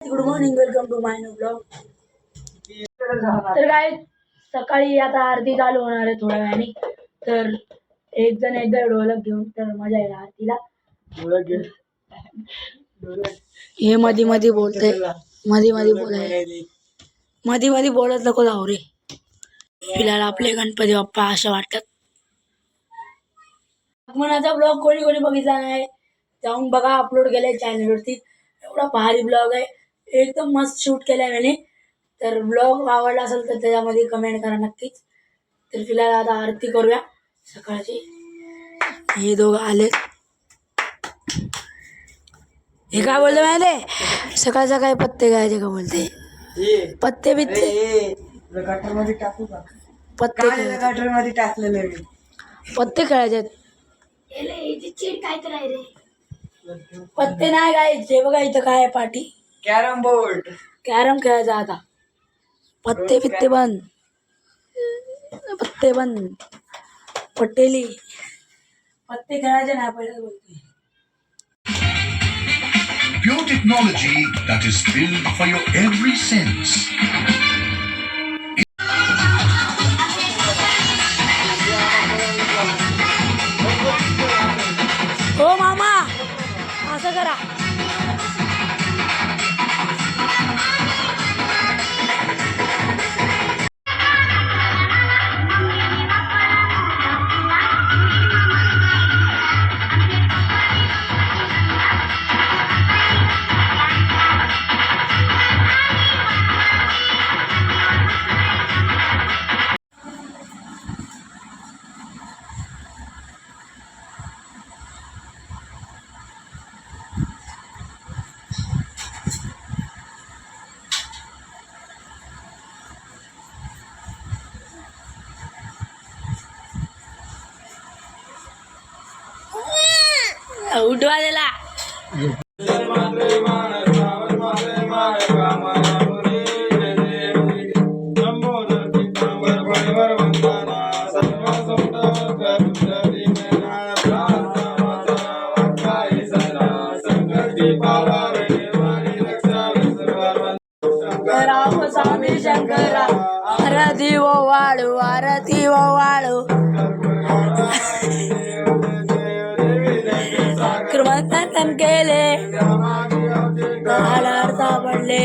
Good morning welcome to my new blog तर काय सकाळी आता आरती चालू होणार आहे थोड्या वेळाने. तर एक जण एकदा ढोलक घेऊन तर मजा येईल आरतीला. हे मधी मधी बोलते मधी मधी बोलाय मधी मधी बोलत नको जाऊ रे. फिलहाल आपले गणपती बाप्पा असं वाटतात. आगमनाचा ब्लॉग कोणी कोणी बघितला नाही. जाऊन बघा अपलोड केलाय चॅनलवरती एवढा भारी ब्लॉग आहे. एकदम मस्त शूट केलाय त्याने तर ब्लॉग आवडला असेल तर त्याच्यामध्ये कमेंट करा नक्कीच. तर फिलहाल आता आरती करूया. सकाळची. हे दोघं आले. हे काय बोलते माहिती सकाळ सकाळी पत्ते गायचे का बोलते पत्ते बित्ते. टाकू का? पत्ते काय खेळायचे. गटरमध्ये टाकलेलं आहे मी? पत्ते खेळायचे पत्ते नाही गायचे. बघा इथं काय आहे पाठी कॅरम बोर्ड कॅरम खेळायचा आता. पत्ते बित्ते बंद. पत्ते बंद. पटेली. पत्ते खेळायचे नाही पहिले बोलते Pure technology that is built for your every sense. उठवा दिला शंकरा आरती ओ वाळू आरती ओ वाळू. केले सापडले.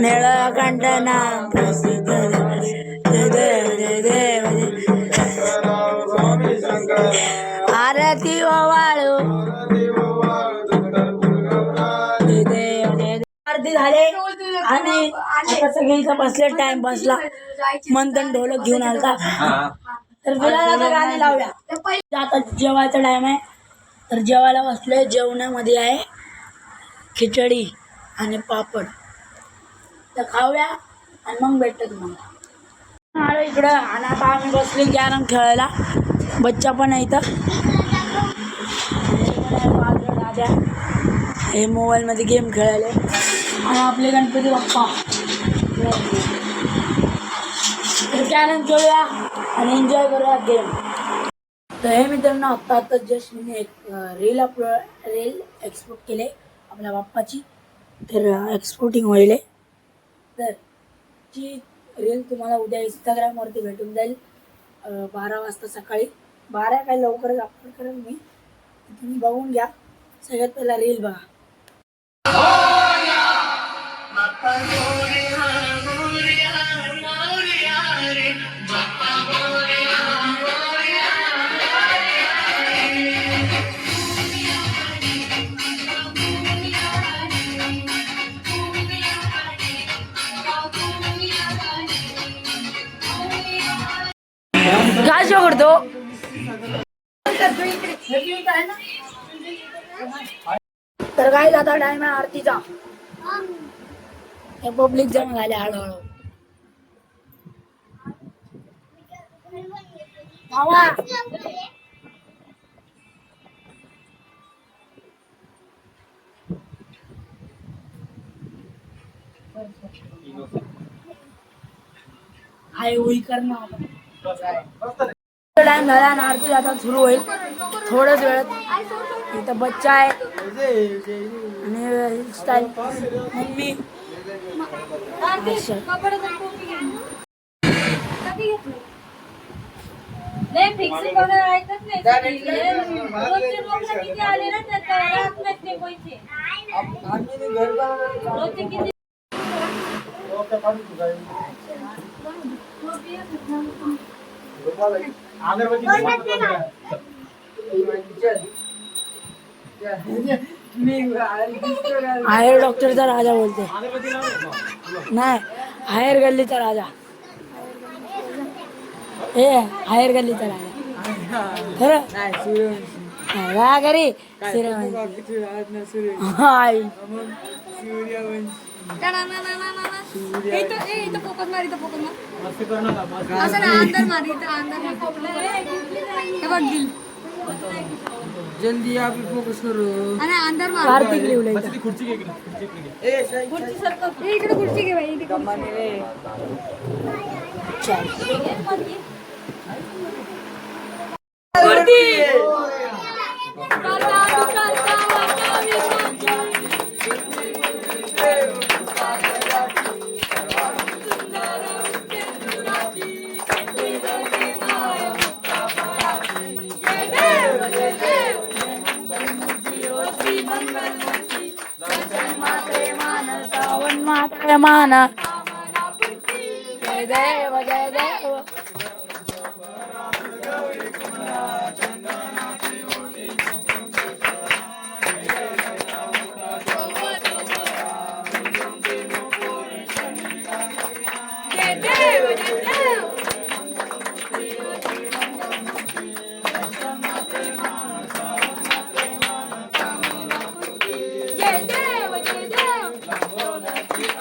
निळकंठना प्रसिद्ध जय देव जय देव जय आरती ओ वाळू. जय देव जय देव. आरती झाले. आणि आता सगळे इथं बसले टाइम बसला मंथन ढोलक घेऊन आलता. तर गाणी लावूया. आता जेवायचा टाइम आहे तर जेवायला बसलोय. जेवणामध्ये आहे खिचडी आणि पापड. तर खाऊया आणि मग भेटत तुम्हाला. आलो इकडं आणि आता आम्ही बसलो कॅरम खेळायला. बच्चा पण आहे इथं. दाद्या हे मोबाईलमध्ये गेम खेळायला. आणि आपले गणपती बाप्पा. तर कॅरम खेळूया. आणि एन्जॉय करूया गेम तर हे मित्रांनो आत्ता आत्ता जस्ट मी एक रील अपलोड रील एक्सपोर्ट केले आपल्या बाप्पाची. तर एक्सपोर्टिंग होईल तर ती रील तुम्हाला उद्या इंस्टाग्रामवरती भेटून जाईल बारा वाजता सकाळी. बारा काय लवकरच अपलोड करेन मी. तुम्ही बघून घ्या. सगळ्यात पहिला रील बघा. तर काय आता टाइम आहे आरतीचा. हे पब्लिक जमा झाले हळूहळू. मामा. हाय होई कर ना. टाइम झाला आणि आरती आता सुरू होईल. थोड्याच वेळात इथं बच्चा आहे. आणि हेअरस्टाईल मम्मी. अगरबत्ती हायर डॉक्टरचा राजा बोलते. नाही हायर गल्लीचा राजा. ए हायर गल्लीचा राजा. खरं? वा घरी सूर्यवंशी. हाय. सूर्यवंशी जल्दी आप फोकस करू. आणि अंदर मार. कार्तिक लिवलं इथं. ए साई. ए, इकडे खुर्ची घे बाई इथे कमाने रे चल. श्रावण माता जय देव जय देव.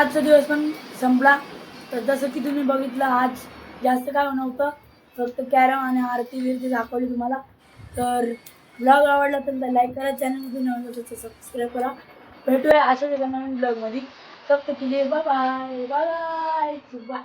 आजचा दिवस पण संपला. तर जसं की तुम्ही बघितलं आज जास्त काय नव्हतं. फक्त कॅरम आणि आरती बिरती दाखवली तुम्हाला. तर ब्लॉग आवडला तर लाईक करा. चॅनलमध्ये नवीन सबस्क्राईब करा. भेटूया अशाच एका नवीन ब्लॉगमध्ये সব থেকে বাবাই বাবাই বাই